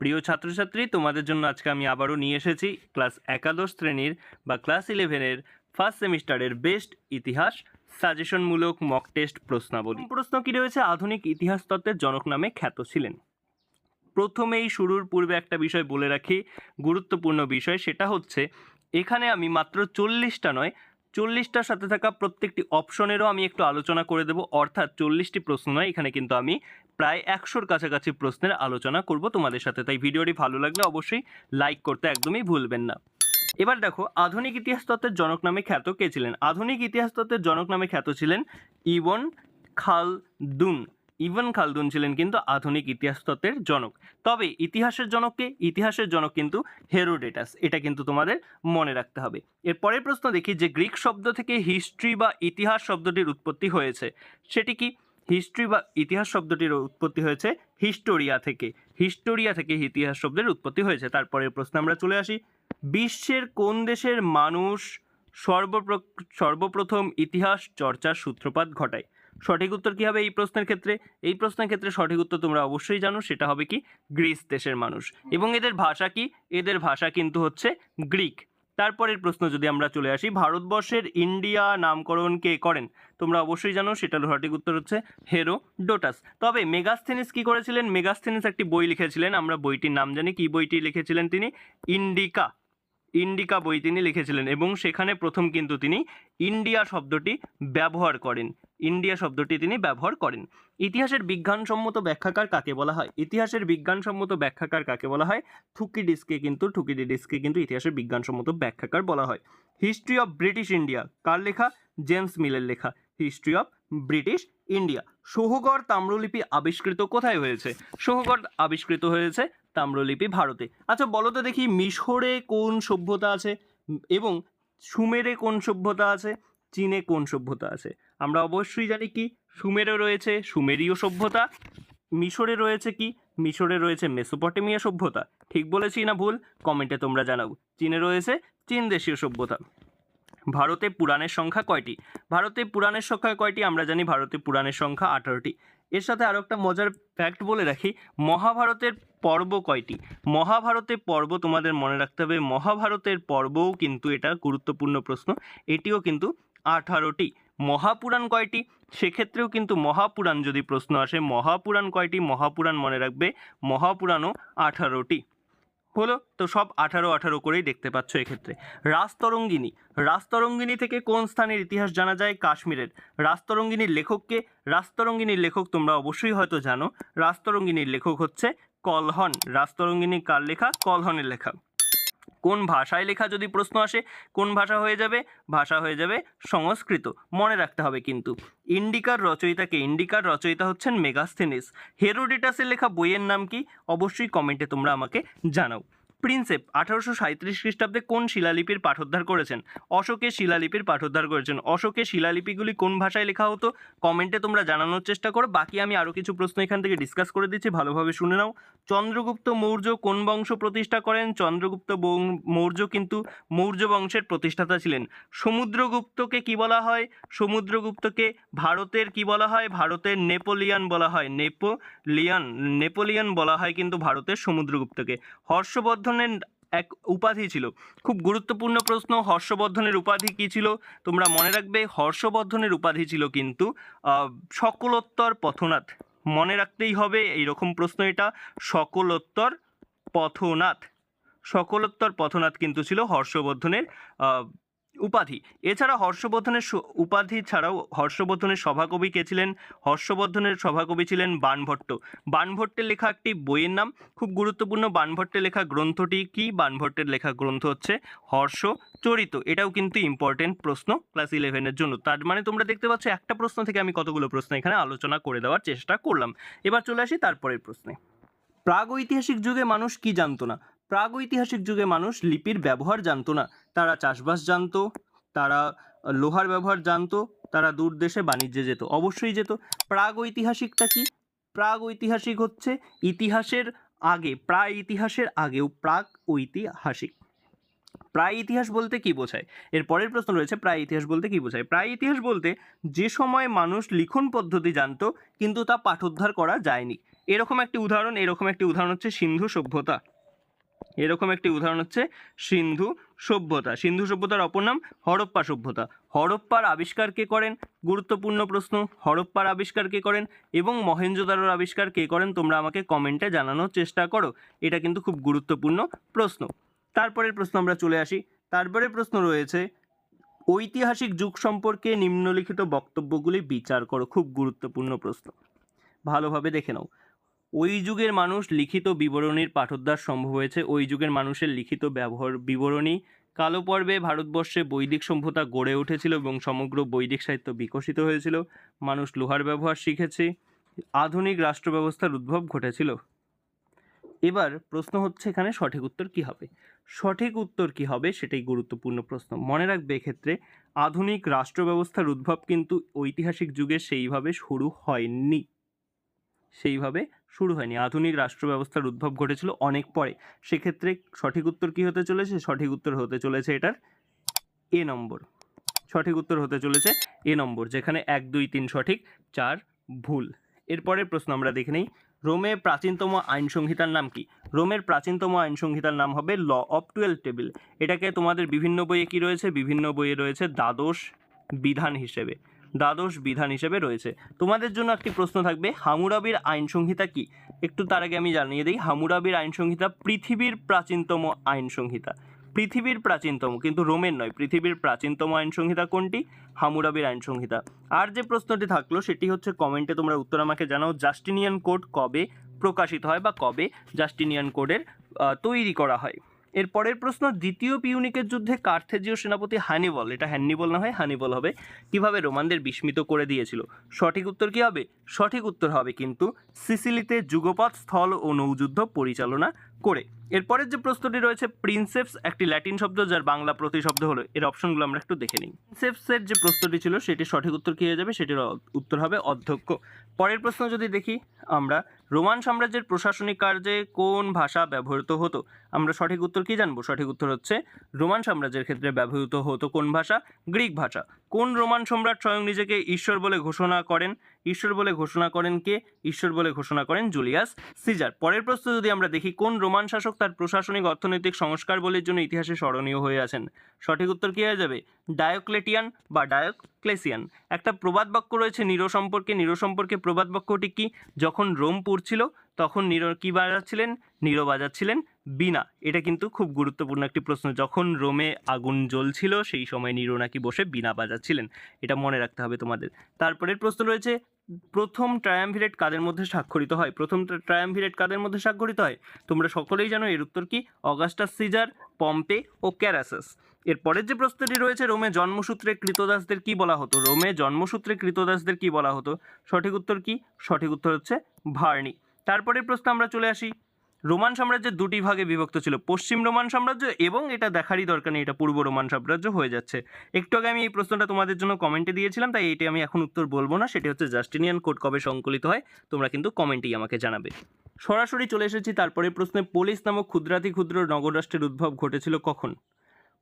প্রিয় ছাত্রছাত্রী, তোমাদের জন্য আজকে আমি আবারও নিয়ে এসেছি ক্লাস একাদশ শ্রেণির বা ক্লাস ইলেভেনের ফার্স্ট সেমিস্টারের বেস্ট ইতিহাস সাজেশনমূলক মক টেস্ট প্রশ্নাবলী। প্রশ্ন কী রয়েছে? আধুনিক ইতিহাস তত্ত্বের জনক নামে খ্যাত ছিলেন। প্রথমেই শুরুর পূর্বে একটা বিষয় বলে রাখি, গুরুত্বপূর্ণ বিষয় সেটা হচ্ছে, এখানে আমি মাত্র চল্লিশটা নয় চল্লিশটার সাথে থাকা প্রত্যেকটি অপশনেরও আমি একটু আলোচনা করে দেব। অর্থাৎ চল্লিশটি প্রশ্ন নয়, এখানে কিন্তু আমি প্রায় একশোর কাছাকাছি প্রশ্নের আলোচনা করব তোমাদের সাথে। তাই ভিডিওটি ভালো লাগলে অবশ্যই লাইক করতে একদমই ভুলবেন না। এবার দেখো, আধুনিক ইতিহাস তত্ত্বের জনক নামে খ্যাত কে ছিলেন? আধুনিক ইতিহাস তত্ত্বের জনক নামে খ্যাত ছিলেন ইবন খালদুন। ইবন খালদুন ছিলেন কিন্তু আধুনিক ইতিহাস তত্ত্বের জনক। তবে ইতিহাসের জনককে ইতিহাসের জনক কিন্তু হেরোডেটাস। এটা কিন্তু তোমাদের মনে রাখতে হবে। এর পরের প্রশ্ন দেখি যে গ্রিক শব্দ থেকে হিস্ট্রি বা ইতিহাস শব্দটির উৎপত্তি হয়েছে। সেটি কি? হিস্ট্রি বা ইতিহাস শব্দটির উৎপত্তি হয়েছে হিস্টোরিয়া থেকে। হিস্টোরিয়া থেকে ইতিহাস শব্দের উৎপত্তি হয়েছে। তারপরের প্রশ্ন আমরা চলে আসি। বিশ্বের কোন দেশের মানুষ সর্বপ্র সর্বপ্রথম ইতিহাস চর্চার সূত্রপাত ঘটায়? সঠিক উত্তর কী হবে এই প্রশ্নের ক্ষেত্রে? এই প্রশ্নের ক্ষেত্রে সঠিক উত্তর তোমরা অবশ্যই জানো সেটা হবে কি? গ্রিস দেশের মানুষ। এবং এদের ভাষা কি? এদের ভাষা কিন্তু হচ্ছে গ্রিক। তারপরের প্রশ্ন যদি আমরা চলে আসি ভারতবর্ষের ইন্ডিয়া নামকরণ কে করেন? তোমরা অবশ্যই জানো সেটার সঠিক উত্তর হচ্ছে হেরো ডোটাস তবে মেগাস্থেনিস কি করেছিলেন? মেগাস্থেনিস একটি বই লিখেছিলেন আমরা বইটির নাম জানি কি বইটি লিখেছিলেন তিনি? ইন্ডিকা। ইন্ডিকা বই তিনি লিখেছিলেন এবং সেখানে প্রথম কিন্তু তিনি ইন্ডিয়া শব্দটি ব্যবহার করেন। ইন্ডিয়া শব্দটি তিনি ব্যবহার করেন। ইতিহাসের বিজ্ঞানসম্মত ব্যাখ্যাকার কাকে বলা হয়? ইতিহাসের বিজ্ঞানসম্মত ব্যাখ্যাকার কাকে বলা হয়? থুকিডিসকে কিন্তু, থুকিডিডিসকে কিন্তু ইতিহাসের বিজ্ঞানসম্মত ব্যাখ্যাকার বলা হয়। হিস্ট্রি অফ ব্রিটিশ ইন্ডিয়া, কার লেখা? জেমস মিলের লেখা। History of British India. Sohgaura Tamralipi আবিষ্কৃত কোথায় হয়েছে? সোহগড় আবিষ্কৃত হয়েছে তাম্রলিপি ভারতে। আচ্ছা বলো তো দেখি মিশরে কোন সভ্যতা আছে? এবং সুমেরে কোন সভ্যতা আছে? চীনে কোন সভ্যতা আছে? আমরা অবশ্যই জানি কি সুমেরে রয়েছে সুমেরীয় সভ্যতা, মিশরে রয়েছে কি? মিশরে রয়েছে মেসোপটেমিয়া সভ্যতা। ঠিক বলেছি না ভুল? কমেন্টে তোমরা জানাও। চীনে রয়েছে চীন দেশীয় সভ্যতা। ভারতে পুরাণের সংখ্যা কয়টি? ভারতে পুরাণের সংখ্যা কয়টি? আমরা জানি ভারতে পুরাণের সংখ্যা আঠারোটি। এর সাথে আরও একটা মজার ফ্যাক্ট বলে রাখি, মহাভারতের পর্ব কয়টি? মহাভারতের পর্ব তোমাদের মনে রাখতে হবে, মহাভারতের পর্বও কিন্তু এটা গুরুত্বপূর্ণ প্রশ্ন। এটিও কিন্তু আঠারোটি। মহাপুরাণ কয়টি? সেক্ষেত্রেও কিন্তু মহাপুরাণ যদি প্রশ্ন আসে, মহাপুরাণ কয়টি? মহাপুরাণ মনে রাখবে, মহাপুরাণও আঠারোটি। হলো? তো সব আঠারো আঠারো করেই দেখতে পাচ্ছ এক্ষেত্রে। রাজতরঙ্গিনী। রাজতরঙ্গিনী থেকে কোন স্থানের ইতিহাস জানা যায়? কাশ্মীরের। রাজতরঙ্গিনীর লেখককে? রাজতরঙ্গিনীর লেখক তোমরা অবশ্যই হয়তো জানো। রাজতরঙ্গিনীর লেখক হচ্ছে কলহন। রাজতরঙ্গিনী কার লেখা? কলহনের লেখা। কোন ভাষায় লেখা যদি প্রশ্ন আসে, কোন ভাষা হয়ে যাবে? ভাষা হয়ে যাবে সংস্কৃত। মনে রাখতে হবে কিন্তু, ইন্ডিকার রচয়িতাকে, ইন্ডিকার রচয়িতা হচ্ছেন মেগাস্থেনিস। হেরোডিটাসের লেখা বইয়ের নাম কি? অবশ্যই কমেন্টে তোমরা আমাকে জানাও। প্রিন্সেপ আঠারোশো সাঁত্রিশ খ্রিস্টাব্দে কোন শিলালিপির পাঠোদ্ধার করেছেন? অশোকের শিলালিপির পাঠোদ্ধার করেছেন। অশোকের শিলালিপিগুলি কোন ভাষায় লেখা হতো? কমেন্টে তোমরা জানানোর চেষ্টা করো। বাকি আমি আরও কিছু প্রশ্ন এখান থেকে ডিসকাস করে দিচ্ছি, ভালোভাবে শুনে নাও। চন্দ্রগুপ্ত মৌর্য কোন বংশ প্রতিষ্ঠা করেন? চন্দ্রগুপ্ত মৌর্য কিন্তু মৌর্য বংশের প্রতিষ্ঠাতা ছিলেন। সমুদ্রগুপ্তকে কি বলা হয়? সমুদ্রগুপ্তকে ভারতের কি বলা হয়? ভারতের নেপোলিয়ান বলা হয়। নেপোলিয়ান নেপোলিয়ান বলা হয় কিন্তু ভারতের সমুদ্রগুপ্তকে। হর্ষবর্ধনের এক উপাধি ছিল। খুব গুরুত্বপূর্ণ প্রশ্ন, হর্ষবর্ধনের উপাধি কী ছিল? তোমরা মনে রাখবে, হর্ষবর্ধনের উপাধি ছিল কিন্তু সকলোত্তর পথনাথ। মনে রাখতেই হবে, এইরকম প্রশ্ন এটা, সকলোত্তর পথনাথ। সকলোত্তর পথনাথ কিন্তু ছিল হর্ষবর্ধনের উপাধি। এছাড়া হর্ষবর্ধনের উপাধি ছাড়াও হর্ষবর্ধনের সভাকবি কে ছিলেন? হর্ষবর্ধনের সভাকবি ছিলেন বাণভট্ট বাণভট্টের লেখা একটি বইয়ের নাম। খুব গুরুত্বপূর্ণ বাণভট্টের লেখা গ্রন্থটি কি? বাণভট্টের লেখা গ্রন্থ হচ্ছে হর্ষ চরিত। এটাও কিন্তু ইম্পর্টেন্ট প্রশ্ন ক্লাস ইলেভেনের জন্য। তার মানে তোমরা দেখতে পাচ্ছ একটা প্রশ্ন থেকে আমি কতগুলো প্রশ্ন এখানে আলোচনা করে দেওয়ার চেষ্টা করলাম। এবার চলে আসি তারপরের প্রশ্নে। প্রাগৈতিহাসিক যুগে মানুষ কি জানতো না? প্রাগৈতিহাসিক যুগে মানুষ লিপির ব্যবহার জানতো না। তারা চাষবাস জানতো, তারা লোহার ব্যবহার জানতো, তারা দূর দেশে বাণিজ্যে যেত, অবশ্যই যেত। প্রাগৈতিহাসিকটা কি? প্রাগৈতিহাসিক হচ্ছে ইতিহাসের আগে প্রায় ইতিহাসের আগেও প্রাক ঐতিহাসিক প্রায় ইতিহাস বলতে কি বোঝায়? এর পরের প্রশ্ন রয়েছে প্রায় ইতিহাস বলতে কি বোঝায়? প্রায় ইতিহাস বলতে যে সময় মানুষ লিখন পদ্ধতি জানতো, কিন্তু তা পাঠোদ্ধার করা যায়নি। এরকম একটি উদাহরণ, এরকম একটি উদাহরণ হচ্ছে সিন্ধু সভ্যতা। এরকম একটি উদাহরণ হচ্ছে সিন্ধু সভ্যতা। সিন্ধু সভ্যতার অপর নাম হরপ্পা সভ্যতা। হরপ্পার আবিষ্কার কে করেন? গুরুত্বপূর্ণ প্রশ্ন। হরপ্পার আবিষ্কার কে করেন? এবং মহেঞ্জোদারোর আবিষ্কার কে করেন? তোমরা আমাকে কমেন্টে জানানোর চেষ্টা করো। এটা কিন্তু খুব গুরুত্বপূর্ণ প্রশ্ন। তারপরের প্রশ্ন আমরা চলে আসি। তারপরের প্রশ্ন রয়েছে, ঐতিহাসিক যুগ সম্পর্কে নিম্নলিখিত বক্তব্যগুলি বিচার করো। খুব গুরুত্বপূর্ণ প্রশ্ন। ভালোভাবে দেখে নাও। ওই যুগের মানুষ লিখিত বিবরণীর পাঠোদ্ধার সম্ভব হয়েছে। ওই যুগের মানুষের লিখিত ব্যবহার, বিবরণী কালো পর্বে ভারতবর্ষে বৈদিক সভ্যতা গড়ে উঠেছিল এবং সমগ্র বৈদিক সাহিত্য বিকশিত হয়েছিল। মানুষ লোহার ব্যবহার শিখেছে। আধুনিক রাষ্ট্র ব্যবস্থার উদ্ভব ঘটেছিল। এবার প্রশ্ন হচ্ছে এখানে সঠিক উত্তর কি হবে? সঠিক উত্তর কি হবে সেটাই গুরুত্বপূর্ণ প্রশ্ন। মনে রাখবে এক্ষেত্রে আধুনিক রাষ্ট্র ব্যবস্থার উদ্ভব কিন্তু ঐতিহাসিক যুগে সেইভাবে শুরু হয়নি। সেইভাবে শুরু হয়নি। আধুনিক রাষ্ট্র ব্যবস্থার উদ্ভব ঘটেছিল অনেক পরে। সেক্ষেত্রে সঠিক উত্তর কি হতে চলেছে? সঠিক উত্তর হতে চলেছে এটার এ নম্বর। সঠিক উত্তর হতে চলেছে এ নম্বর, যেখানে এক, দুই, তিন সঠিক, চার ভুল। এরপরের প্রশ্ন আমরা দেখে নিই। রোমে প্রাচীনতম আইন সংহিতার নাম কি? রোমের প্রাচীনতম আইন সংহিতার নাম হবে ল অফ টুয়েলভ টেবিল। এটাকে তোমাদের বিভিন্ন বইয়ে কি রয়েছে? বিভিন্ন বইয়ে রয়েছে দ্বাদশ বিধান হিসেবে। দ্বাদশ বিধান হিসেবে রয়েছে। তোমাদের জন্য একটি প্রশ্ন থাকবে, হামুরাবির আইন সংহিতা কি? একটু তার আগে আমি জানিয়ে দিই, হামুরাবির আইন সংহিতা পৃথিবীর প্রাচীনতম আইন সংহিতা পৃথিবীর প্রাচীনতম, কিন্তু রোমের নয়, পৃথিবীর প্রাচীনতম আইন সংহিতা কোনটি? হামুরাবির আইন সংহিতা আর যে প্রশ্নটি থাকল, সেটি হচ্ছে কমেন্টে তোমরা উত্তর আমাকে জানাও, জাস্টিনিয়ান কোড কবে প্রকাশিত হয় বা কবে জাস্টিনিয়ান কোডের তৈরি করা হয়? এর পরের প্রশ্ন, দ্বিতীয় পিউনিকের যুদ্ধে কার্থেজীয় সেনাপতি হানিবল, এটা হ্যান্নিবল না হয়, হানিবল হবে, কীভাবে রোমানদের বিস্মিত করে দিয়েছিল? সঠিক উত্তর কি হবে? সঠিক উত্তর হবে কিন্তু সিসিলিতে যুগপথ স্থল ও নৌযুদ্ধ পরিচালনা করে। এরপরের যে প্রশ্নটি রয়েছে প্রিন্সেপস একটি ল্যাটিন শব্দ যার বাংলা প্রতিশব্দ হলো। এর অপশনগুলো আমরা একটু দেখে নিই। প্রিন্সেপসের যে প্রশ্নটি ছিল, সেটির সঠিক উত্তর কী হয়ে যাবে? সেটির উত্তর হবে অধ্যক্ষ। পরের প্রশ্ন যদি দেখি, আমরা রোমান সাম্রাজ্যের প্রশাসনিক কার্যে কোন ভাষা ব্যবহৃত হতো? আমরা সঠিক উত্তর কী জানব? সঠিক উত্তর হচ্ছে, রোমান সাম্রাজ্যের ক্ষেত্রে ব্যবহৃত হতো কোন ভাষা? গ্রিক ভাষা। কোন রোমান সম্রাট স্বয়ং নিজেকে ঈশ্বর বলে ঘোষণা করেন? ঈশ্বর বলে ঘোষণা করেন কে? ঈশ্বর বলে ঘোষণা করেন জুলিয়াস সিজার। পরের প্রশ্ন যদি আমরা দেখি, কোন রোমান শাসক তার প্রশাসনিক অর্থনৈতিক সংস্কার বলের জন্য ইতিহাসে স্মরণীয় হয়ে আছেন? সঠিক উত্তর কী হয়ে যাবে? ডায়োক্লেটিয়ান বা ডায়োক্লেসিয়ান। একটা প্রবাদ বাক্য রয়েছে নিরো সম্পর্কে। নিরো সম্পর্কে প্রবাদ বাক্যটি কি? যখন রোম পড়ছিল তখন নিরো কী বাজাচ্ছিলেন? নিরো বাজাচ্ছিলেন বিনা। এটা কিন্তু খুব গুরুত্বপূর্ণ একটি প্রশ্ন। যখন রোমে আগুন জ্বলছিল, সেই সময় নিরো নাকি বসে বিনা বাজাচ্ছিলেন। এটা মনে রাখতে হবে তোমাদের। তারপরের প্রশ্ন রয়েছে প্রথম ট্রায়ামভিরেট কাদের মধ্যে স্বাক্ষরিত হয়? প্রথম ট্রায়ামভিরেট কাদের মধ্যে স্বাক্ষরিত হয়? তোমরা সকলেই জানো এর উত্তর কি? অগাস্টাস সিজার, পম্পে ও ক্যারাসাস। এরপরের যে প্রশ্নটি রয়েছে, রোমে জন্মসূত্রে কৃতদাসদের কি বলা হতো? রোমে জন্মসূত্রে কৃতদাসদের কি বলা হতো? সঠিক উত্তর কি? সঠিক উত্তর হচ্ছে ভার্নি। তারপরের প্রশ্ন আমরা চলে আসি। রোমান সাম্রাজ্যের দুটি ভাগে বিভক্ত ছিল, পশ্চিম রোমান সাম্রাজ্য এবং এটা দেখারই দরকার নেই, এটা পূর্ব রোমান সাম্রাজ্য হয়ে যাচ্ছে। একটু আগে আমি এই প্রশ্নটা তোমাদের জন্য কমেন্টে দিয়েছিলাম, তাই এটি আমি এখন উত্তর বলব না, সেটি হচ্ছে জাস্টিনিয়ান কোড কবে সংকলিত হয়, তোমরা কিন্তু কমেন্টেই আমাকে জানাবে। সরাসরি চলে এসেছি তারপরে প্রশ্নে, পোলিস নামক ক্ষুদ্রাতি ক্ষুদ্র নগর রাষ্ট্রের উদ্ভব ঘটেছিল কখন?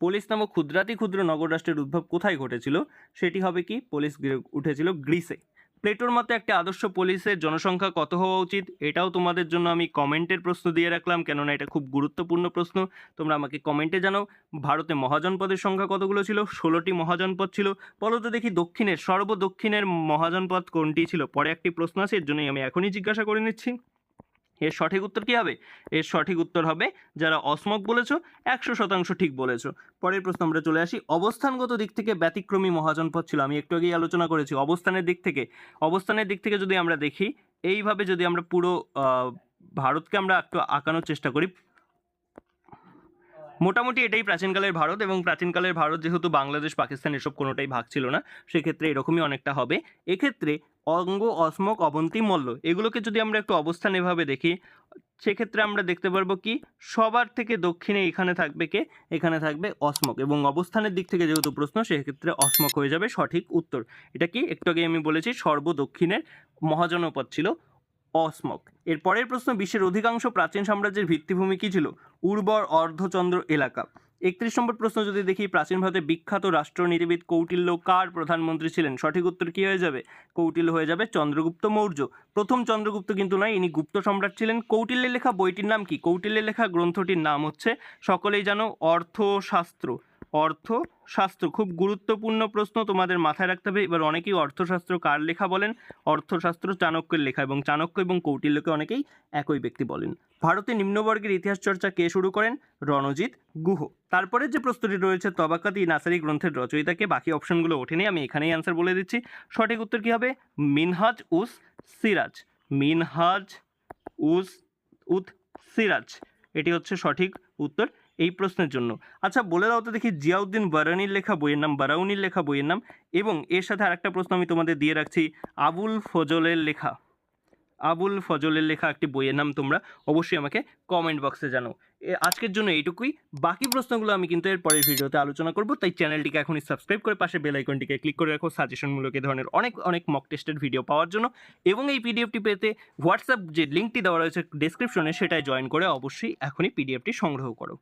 পোলিস নামক ক্ষুদ্রাতি ক্ষুদ্র নগর রাষ্ট্রের উদ্ভব কোথায় ঘটেছিল? সেটি হবে কি? গ্রে- উঠেছিল গ্রিসে। প্লেটোর মতে একটা আদর্শ পুলিশের জনসংখ্যা কত হওয়া উচিত? এটাও তোমাদের জন্য আমি কমেন্টের প্রশ্ন দিয়ে রাখলাম, কেননা এটা খুব গুরুত্বপূর্ণ প্রশ্ন। তোমরা আমাকে কমেন্টে জানাও, ভারতে মহাজনপদের সংখ্যা কতগুলো ছিল? ষোলোটি মহাজনপদ ছিল। বলো তো দেখি দক্ষিণের, সর্বদক্ষিণের মহাজনপদ কোনটি ছিল? পরে একটি প্রশ্ন আছে, এর জন্যই আমি এখনই জিজ্ঞাসা করে নিচ্ছি। এর সঠিক উত্তর কী হবে? এর সঠিক উত্তর হবে, যারা অসমক বলেছ, একশো শতাংশ ঠিক বলেছ। পরের প্রশ্ন আমরা চলে আসি। অবস্থানগত দিক থেকে ব্যতিক্রমী মহাজনপদ ছিল, আমি একটু আগেই আলোচনা করেছি। অবস্থানের দিক থেকে, অবস্থানের দিক থেকে যদি আমরা দেখি, এইভাবে যদি আমরা পুরো ভারতকে আমরা একটু আঁকানোর চেষ্টা করি মোটামুটি এটাই প্রাচীনকালের ভারত এবং প্রাচীনকালের ভারত যেহেতু বাংলাদেশ, পাকিস্তান এসব কোনোটাই ভাগ ছিল না, সেক্ষেত্রে এরকমই অনেকটা হবে। এক্ষেত্রে অঙ্গ, অসমক, অবন্তী, মল্ল এগুলোকে যদি আমরা একটু অবস্থান এভাবে দেখি, সেক্ষেত্রে আমরা দেখতে পারব কি, সবার থেকে দক্ষিণে এখানে থাকবে কে? এখানে থাকবে অসমক এবং অবস্থানের দিক থেকে যেহেতু প্রশ্ন, সেক্ষেত্রে অসমক হয়ে যাবে সঠিক উত্তর। এটা কি? একটু আগে আমি বলেছি, সর্বদক্ষিণের মহাজনপদ ছিল অসমক। এর পরের প্রশ্ন, বিশ্বের অধিকাংশ প্রাচীন সাম্রাজ্যের ভিত্তিভূমি কী ছিল? উর্বর অর্ধচন্দ্র এলাকা। একত্রিশ নম্বর প্রশ্ন, যদি দেখি প্রাচীন ভারতের বিখ্যাত রাষ্ট্রনীতিবিদ কৌটিল্য কার প্রধানমন্ত্রী ছিলেন? সঠিক উত্তর কী হয়ে যাবে? কৌটিল্য হয়ে যাবে চন্দ্রগুপ্ত মৌর্য। প্রথম চন্দ্রগুপ্ত কিন্তু নয়, ইনি গুপ্ত সম্রাট ছিলেন। কৌটিল্যের লেখা বইটির নাম কি? কৌটিল্যের লেখা গ্রন্থটির নাম হচ্ছে, সকলেই জানো, অর্থশাস্ত্র। অর্থশাস্ত্র খুব গুরুত্বপূর্ণ প্রশ্ন তোমাদের মাথায় রাখতে হবে। এবার অনেকেই অর্থশাস্ত্র কার লেখা বলেন? অর্থশাস্ত্র চাণক্যের লেখা এবং চাণক্য এবং কৌটিল্যকে অনেকেই একই ব্যক্তি বলেন। ভারতে নিম্নবর্গের ইতিহাস চর্চা কে শুরু করেন? রণজিৎ গুহ। তারপরে যে প্রশ্নটি রয়েছে তবাকাতি নাসারি গ্রন্থের রচয়িতাকে বাকি অপশনগুলো ওঠেনি, আমি এখানেই অ্যান্সার বলে দিচ্ছি। সঠিক উত্তর কী হবে? মিনহাজ উস সিরাজ। মিনহাজ উস উত সিরাজ। এটি হচ্ছে সঠিক উত্তর। এই প্রশ্নের জন্য। আচ্ছা বলে দাও তো দেখি জিয়াউদ্দিন বারানির লেখা বইয়ের নাম, বারাউনির লেখা বইয়ের নাম এবং এর সাথে আরেকটা প্রশ্ন আমি তোমাদের দিয়ে রাখছি। আবুল ফজলের লেখা। আবুল ফজলের লেখা একটি বইয়ের নাম তোমরা অবশ্যই আমাকে কমেন্ট বক্সে জানো এ- আজকের জন্য এইটুকুই। বাকি প্রশ্নগুলো আমি কিন্তু এর পরের ভিডিওতে আলোচনা করব, তাই চ্যানেলটিকে এখনই সাবস্ক্রাইব করে পাশে বেল আইকনটিকে ক্লিক করে রাখো। সাজেশনমূলক এ ধরনের অনেক অনেক মক টেস্টের ভিডিও পাওয়ার জন্য। এবং এই পিডিএফটি পেতে হোয়াটসঅ্যাপ যে লিঙ্কটি দেওয়া রয়েছে ডেসক্রিপশনে সেটাই জয়েন করে অবশ্যই এখনই পিডিএফটি সংগ্রহ করো।